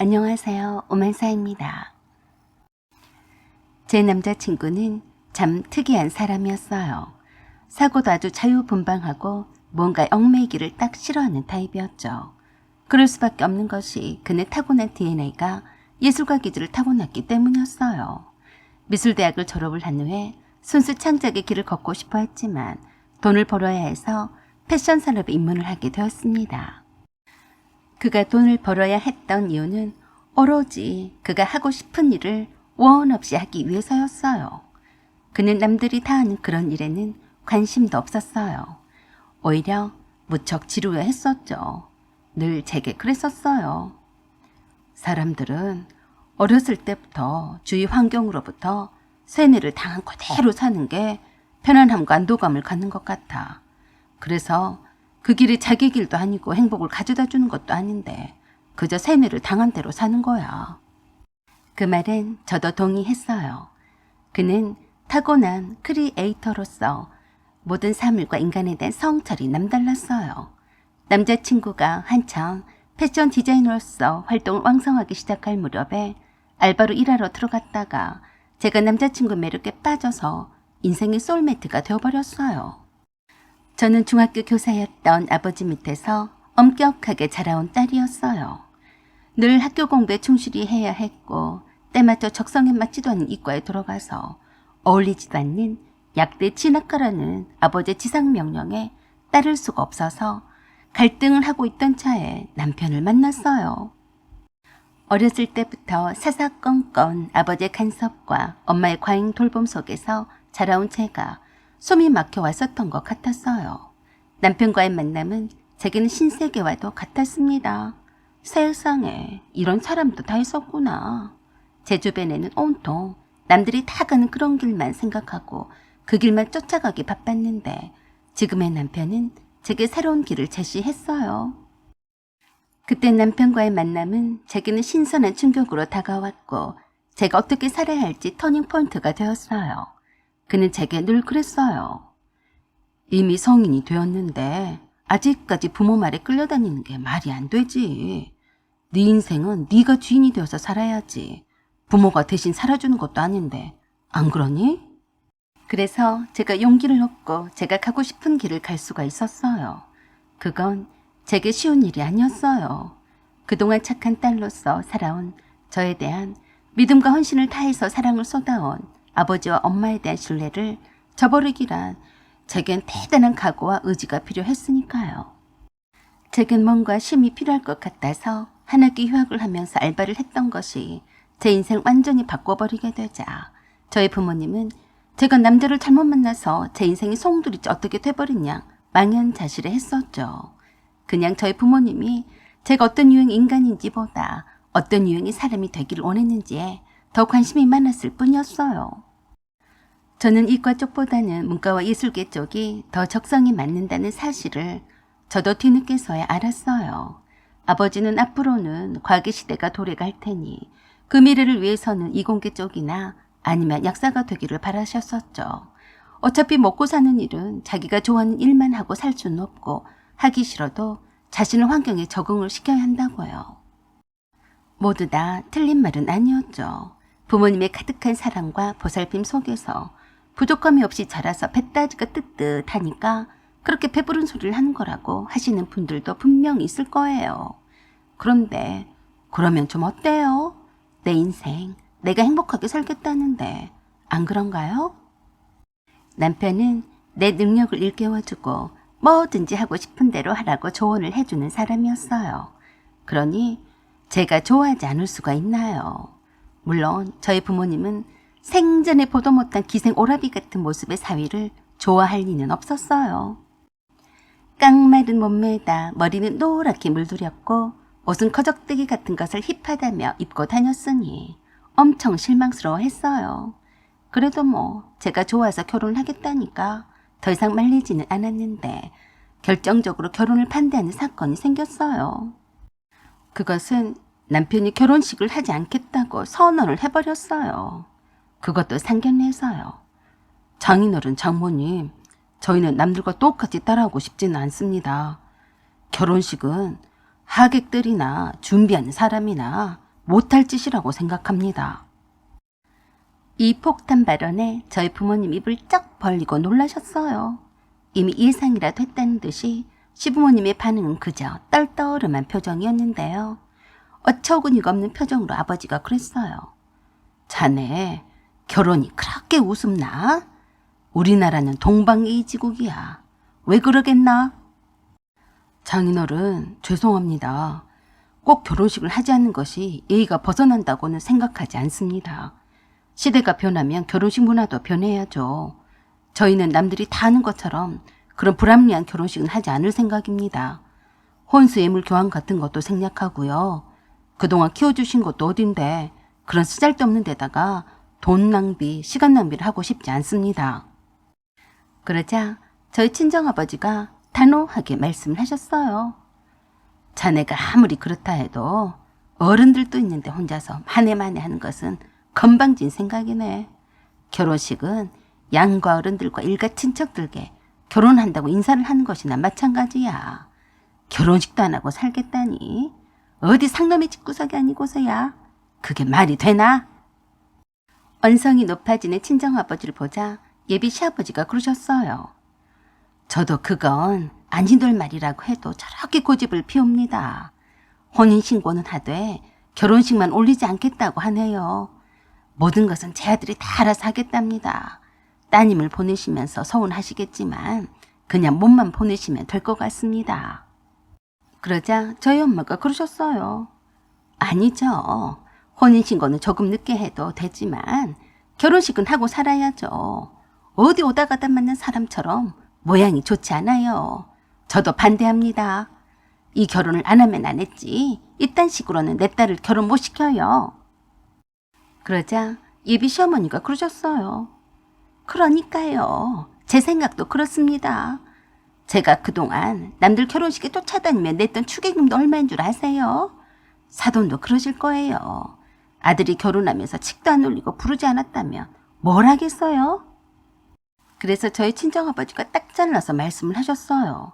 안녕하세요. 오만사입니다. 제 남자친구는 참 특이한 사람이었어요. 사고도 아주 자유분방하고 뭔가 얽매이기를 딱 싫어하는 타입이었죠. 그럴 수밖에 없는 것이 그의 타고난 DNA가 예술가 기질을 타고났기 때문이었어요. 미술대학을 졸업을 한 후에 순수 창작의 길을 걷고 싶어 했지만 돈을 벌어야 해서 패션 산업에 입문을 하게 되었습니다. 그가 돈을 벌어야 했던 이유는 오로지 그가 하고 싶은 일을 원 없이 하기 위해서였어요. 그는 남들이 다 하는 그런 일에는 관심도 없었어요. 오히려 무척 지루해 했었죠. 늘 제게 그랬었어요. 사람들은 어렸을 때부터 주위 환경으로부터 세뇌를 당한 그대로 사는 게 편안함과 안도감을 갖는 것 같아. 그래서 그 길이 자기 길도 아니고 행복을 가져다 주는 것도 아닌데 그저 세뇌를 당한 대로 사는 거야. 그 말엔 저도 동의했어요. 그는 타고난 크리에이터로서 모든 사물과 인간에 대한 성찰이 남달랐어요. 남자친구가 한창 패션 디자이너로서 활동을 왕성하게 시작할 무렵에 알바로 일하러 들어갔다가 제가 남자친구 매력에 빠져서 인생의 소울메이트가 되어버렸어요. 저는 중학교 교사였던 아버지 밑에서 엄격하게 자라온 딸이었어요. 늘 학교 공부에 충실히 해야 했고 때맞춰 적성에 맞지도 않는 이과에 들어가서 어울리지도 않는 약대 진학가라는 아버지의 지상 명령에 따를 수가 없어서 갈등을 하고 있던 차에 남편을 만났어요. 어렸을 때부터 사사건건 아버지의 간섭과 엄마의 과잉 돌봄 속에서 자라온 제가 숨이 막혀 왔었던 것 같았어요. 남편과의 만남은 제게는 신세계와도 같았습니다. 세상에 이런 사람도 다 있었구나. 제 주변에는 온통 남들이 다 가는 그런 길만 생각하고 그 길만 쫓아가기 바빴는데 지금의 남편은 제게 새로운 길을 제시했어요. 그때 남편과의 만남은 제게는 신선한 충격으로 다가왔고 제가 어떻게 살아야 할지 터닝포인트가 되었어요. 그는 제게 늘 그랬어요. 이미 성인이 되었는데 아직까지 부모 말에 끌려다니는 게 말이 안 되지. 네 인생은 네가 주인이 되어서 살아야지. 부모가 대신 살아주는 것도 아닌데 안 그러니? 그래서 제가 용기를 얻고 제가 가고 싶은 길을 갈 수가 있었어요. 그건 제게 쉬운 일이 아니었어요. 그동안 착한 딸로서 살아온 저에 대한 믿음과 헌신을 다해서 사랑을 쏟아온 아버지와 엄마에 대한 신뢰를 저버리기란 제겐 대단한 각오와 의지가 필요했으니까요. 제겐 뭔가 쉼이 필요할 것 같아서 한 학기 휴학을 하면서 알바를 했던 것이 제 인생 완전히 바꿔버리게 되자 저희 부모님은 제가 남자를 잘못 만나서 제 인생이 송두리째 어떻게 돼버리냐 망연자실해 했었죠. 그냥 저희 부모님이 제가 어떤 유형 인간인지 보다 어떤 유형의 사람이 되기를 원했는지에 더 관심이 많았을 뿐이었어요. 저는 이과 쪽보다는 문과와 예술계 쪽이 더 적성이 맞는다는 사실을 저도 뒤늦게서야 알았어요. 아버지는 앞으로는 과학의 시대가 도래갈 테니 그 미래를 위해서는 이공계 쪽이나 아니면 약사가 되기를 바라셨었죠. 어차피 먹고 사는 일은 자기가 좋아하는 일만 하고 살 수는 없고 하기 싫어도 자신을 환경에 적응을 시켜야 한다고요. 모두 다 틀린 말은 아니었죠. 부모님의 가득한 사랑과 보살핌 속에서 부족함이 없이 자라서 배따지가 뜨뜻하니까 그렇게 배부른 소리를 하는 거라고 하시는 분들도 분명 있을 거예요. 그런데 그러면 좀 어때요? 내 인생 내가 행복하게 살겠다는데 안 그런가요? 남편은 내 능력을 일깨워주고 뭐든지 하고 싶은 대로 하라고 조언을 해주는 사람이었어요. 그러니 제가 좋아하지 않을 수가 있나요? 물론 저희 부모님은 생전에 보도 못한 기생 오라비 같은 모습의 사위를 좋아할 리는 없었어요. 깡마른 몸매에다 머리는 노랗게 물들였고 옷은 거적대기 같은 것을 힙하다며 입고 다녔으니 엄청 실망스러워했어요. 그래도 뭐 제가 좋아서 결혼을 하겠다니까 더 이상 말리지는 않았는데 결정적으로 결혼을 반대하는 사건이 생겼어요. 그것은 남편이 결혼식을 하지 않겠다고 선언을 해버렸어요. 그것도 상견례에서요. 장인어른 장모님, 저희는 남들과 똑같이 따라하고 싶지는 않습니다. 결혼식은 하객들이나 준비하는 사람이나 못할 짓이라고 생각합니다. 이 폭탄 발언에 저희 부모님 입을 쩍 벌리고 놀라셨어요. 이미 예상이라도 했다는 듯이 시부모님의 반응은 그저 떨떠름한 표정이었는데요. 어처구니가 없는 표정으로 아버지가 그랬어요. 자네 결혼이 그렇게 우습나? 우리나라는 동방예의지국이야. 왜 그러겠나? 장인어른 죄송합니다. 꼭 결혼식을 하지 않는 것이 예의가 벗어난다고는 생각하지 않습니다. 시대가 변하면 결혼식 문화도 변해야죠. 저희는 남들이 다 하는 것처럼 그런 불합리한 결혼식은 하지 않을 생각입니다. 혼수 예물 교환 같은 것도 생략하고요. 그동안 키워주신 것도 어딘데 그런 쓰잘데없는 데다가 돈 낭비, 시간 낭비를 하고 싶지 않습니다. 그러자 저희 친정아버지가 단호하게 말씀을 하셨어요. 자네가 아무리 그렇다 해도 어른들도 있는데 혼자서 마네마네 하는 것은 건방진 생각이네. 결혼식은 양과 어른들과 일가 친척들께 결혼한다고 인사를 하는 것이나 마찬가지야. 결혼식도 안 하고 살겠다니. 어디 상놈의 집구석이 아니고서야. 그게 말이 되나? 언성이 높아지는 친정아버지를 보자 예비 시아버지가 그러셨어요. 저도 그건 아니들 말이라고 해도 저렇게 고집을 피웁니다. 혼인신고는 하되 결혼식만 올리지 않겠다고 하네요. 모든 것은 제 아들이 다 알아서 하겠답니다. 따님을 보내시면서 서운하시겠지만 그냥 몸만 보내시면 될 것 같습니다. 그러자 저희 엄마가 그러셨어요. 아니죠. 혼인신고는 조금 늦게 해도 되지만 결혼식은 하고 살아야죠. 어디 오다 가다 만난 사람처럼 모양이 좋지 않아요. 저도 반대합니다. 이 결혼을 안 하면 안 했지. 이딴 식으로는 내 딸을 결혼 못 시켜요. 그러자 예비 시어머니가 그러셨어요. 그러니까요. 제 생각도 그렇습니다. 제가 그동안 남들 결혼식에 쫓아다니며 냈던 축의금도 얼마인 줄 아세요? 사돈도 그러실 거예요. 아들이 결혼하면서 칙도 안 올리고 부르지 않았다면 뭘 하겠어요? 그래서 저희 친정아버지가 딱 잘라서 말씀을 하셨어요.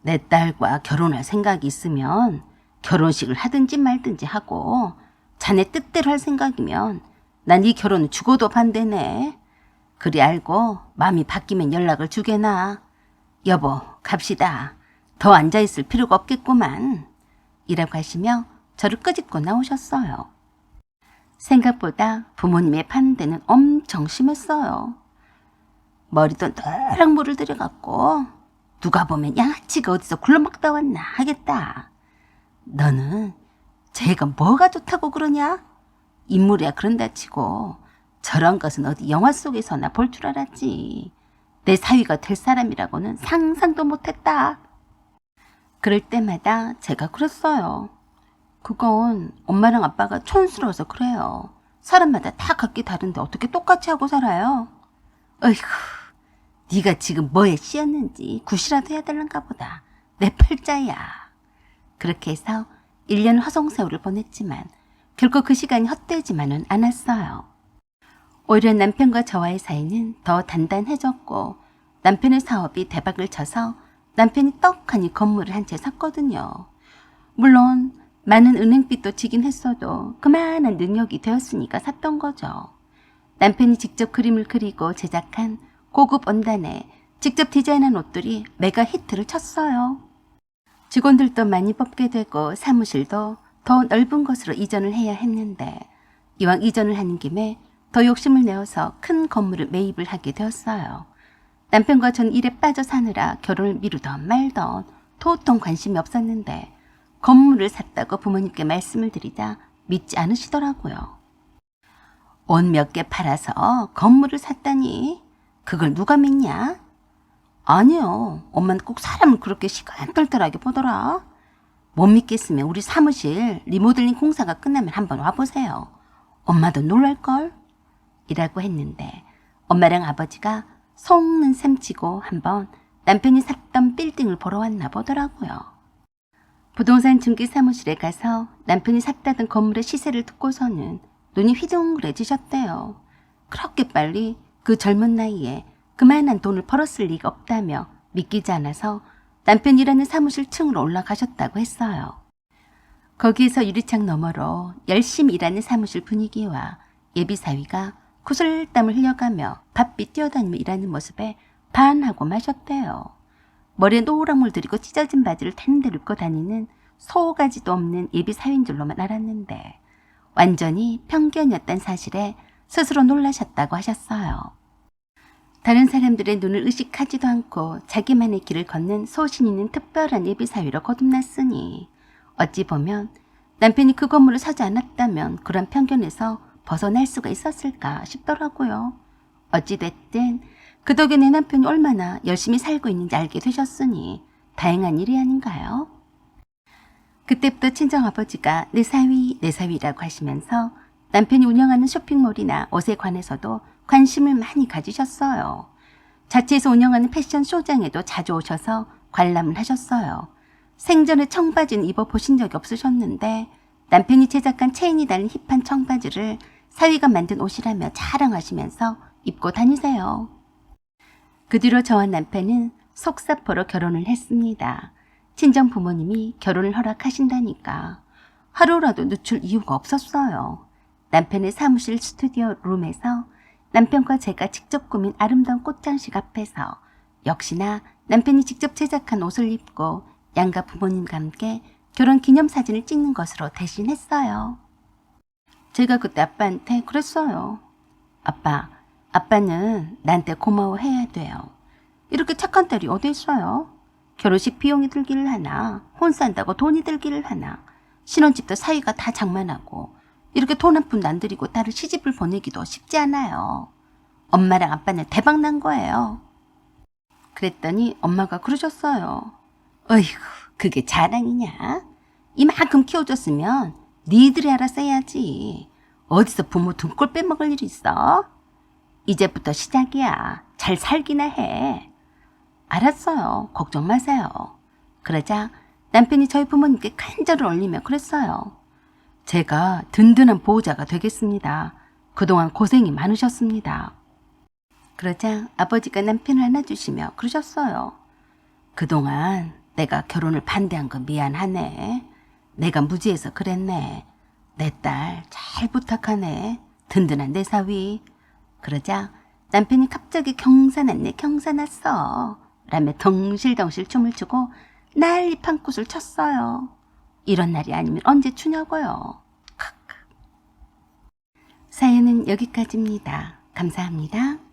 내 딸과 결혼할 생각이 있으면 결혼식을 하든지 말든지 하고 자네 뜻대로 할 생각이면 난 이 결혼은 죽어도 반대네. 그리 알고 마음이 바뀌면 연락을 주게나. 여보, 갑시다. 더 앉아있을 필요가 없겠구만. 이라고 하시며 저를 끄집고 나오셨어요. 생각보다 부모님의 반대는 엄청 심했어요. 머리도 노랑 물을 들여갖고 누가 보면 양아치가 어디서 굴러먹다 왔나 하겠다. 너는 제가 뭐가 좋다고 그러냐? 인물이야 그런다 치고 저런 것은 어디 영화 속에서나 볼 줄 알았지. 내 사위가 될 사람이라고는 상상도 못했다. 그럴 때마다 제가 그랬어요. 그건 엄마랑 아빠가 촌스러워서 그래요. 사람마다 다 각기 다른데 어떻게 똑같이 하고 살아요? 어이구, 네가 지금 뭐에 씌었는지 굿이라도 해야 될란가 보다. 내 팔자야. 그렇게 해서 1년 화성세월을 보냈지만 결코 그 시간이 헛되지만은 않았어요. 오히려 남편과 저와의 사이는 더 단단해졌고 남편의 사업이 대박을 쳐서 남편이 떡하니 건물을 한 채 샀거든요. 물론 많은 은행빚도 지긴 했어도 그만한 능력이 되었으니까 샀던 거죠. 남편이 직접 그림을 그리고 제작한 고급 원단에 직접 디자인한 옷들이 메가 히트를 쳤어요. 직원들도 많이 뽑게 되고 사무실도 더 넓은 곳으로 이전을 해야 했는데 이왕 이전을 하는 김에 더 욕심을 내어서 큰 건물을 매입을 하게 되었어요. 남편과 전 일에 빠져 사느라 결혼을 미루던 말던 도통 관심이 없었는데 건물을 샀다고 부모님께 말씀을 드리자 믿지 않으시더라고요. 옷 몇 개 팔아서 건물을 샀다니 그걸 누가 믿냐? 아니요. 엄마는 꼭 사람을 그렇게 시간떨떨하게 보더라. 못 믿겠으면 우리 사무실 리모델링 공사가 끝나면 한번 와보세요. 엄마도 놀랄걸? 이라고 했는데 엄마랑 아버지가 속는 셈치고 한번 남편이 샀던 빌딩을 보러 왔나 보더라고요. 부동산 중개 사무실에 가서 남편이 샀다던 건물의 시세를 듣고서는 눈이 휘둥그레지셨대요. 그렇게 빨리 그 젊은 나이에 그만한 돈을 벌었을 리가 없다며 믿기지 않아서 남편이라는 사무실 층으로 올라가셨다고 했어요. 거기에서 유리창 너머로 열심히 일하는 사무실 분위기와 예비사위가 구슬땀을 흘려가며 바삐 뛰어다니며 일하는 모습에 반하고 마셨대요. 머리에 노랑물 들 이고 찢어진 바지를 타는 대로 입고 다니는 소가지도 없는 예비 사위인 줄로만 알았는데 완전히 편견이었단 사실에 스스로 놀라셨다고 하셨어요. 다른 사람들의 눈을 의식하지도 않고 자기만의 길을 걷는 소신 있는 특별한 예비 사위로 거듭났으니 어찌 보면 남편이 그 건물을 사지 않았다면 그런 편견에서 벗어날 수가 있었을까 싶더라고요. 어찌됐든 그 덕에 내 남편이 얼마나 열심히 살고 있는지 알게 되셨으니 다행한 일이 아닌가요? 그때부터 친정아버지가 내 사위, 내 사위라고 하시면서 남편이 운영하는 쇼핑몰이나 옷에 관해서도 관심을 많이 가지셨어요. 자체에서 운영하는 패션 쇼장에도 자주 오셔서 관람을 하셨어요. 생전에 청바지는 입어보신 적이 없으셨는데 남편이 제작한 체인이 달린 힙한 청바지를 사위가 만든 옷이라며 자랑하시면서 입고 다니세요. 그 뒤로 저와 남편은 속사포로 결혼을 했습니다. 친정 부모님이 결혼을 허락하신다니까 하루라도 늦출 이유가 없었어요. 남편의 사무실 스튜디오 룸에서 남편과 제가 직접 꾸민 아름다운 꽃장식 앞에서 역시나 남편이 직접 제작한 옷을 입고 양가 부모님과 함께 결혼 기념 사진을 찍는 것으로 대신했어요. 제가 그때 아빠한테 그랬어요. 아빠, 아빠는 나한테 고마워해야 돼요. 이렇게 착한 딸이 어디 있어요? 결혼식 비용이 들기를 하나, 혼 산다고 돈이 들기를 하나, 신혼집도 사이가 다 장만하고, 이렇게 돈 한 푼도 안 들이고 딸을 시집을 보내기도 쉽지 않아요. 엄마랑 아빠는 대박 난 거예요. 그랬더니 엄마가 그러셨어요. 어이구, 그게 자랑이냐? 이만큼 키워줬으면 니들이 알아서 해야지. 어디서 부모 등골 빼먹을 일이 있어? 이제부터 시작이야. 잘 살기나 해. 알았어요. 걱정 마세요. 그러자 남편이 저희 부모님께 간절을 올리며 그랬어요. 제가 든든한 보호자가 되겠습니다. 그동안 고생이 많으셨습니다. 그러자 아버지가 남편을 안아주시며 그러셨어요. 그동안 내가 결혼을 반대한 거 미안하네. 내가 무지해서 그랬네. 내 딸 잘 부탁하네. 든든한 내 사위. 그러자 남편이 갑자기 경사났네 경사났어. 라며 덩실덩실 춤을 추고 난리 판꽃을 쳤어요. 이런 날이 아니면 언제 추냐고요. 사연은 여기까지입니다. 감사합니다.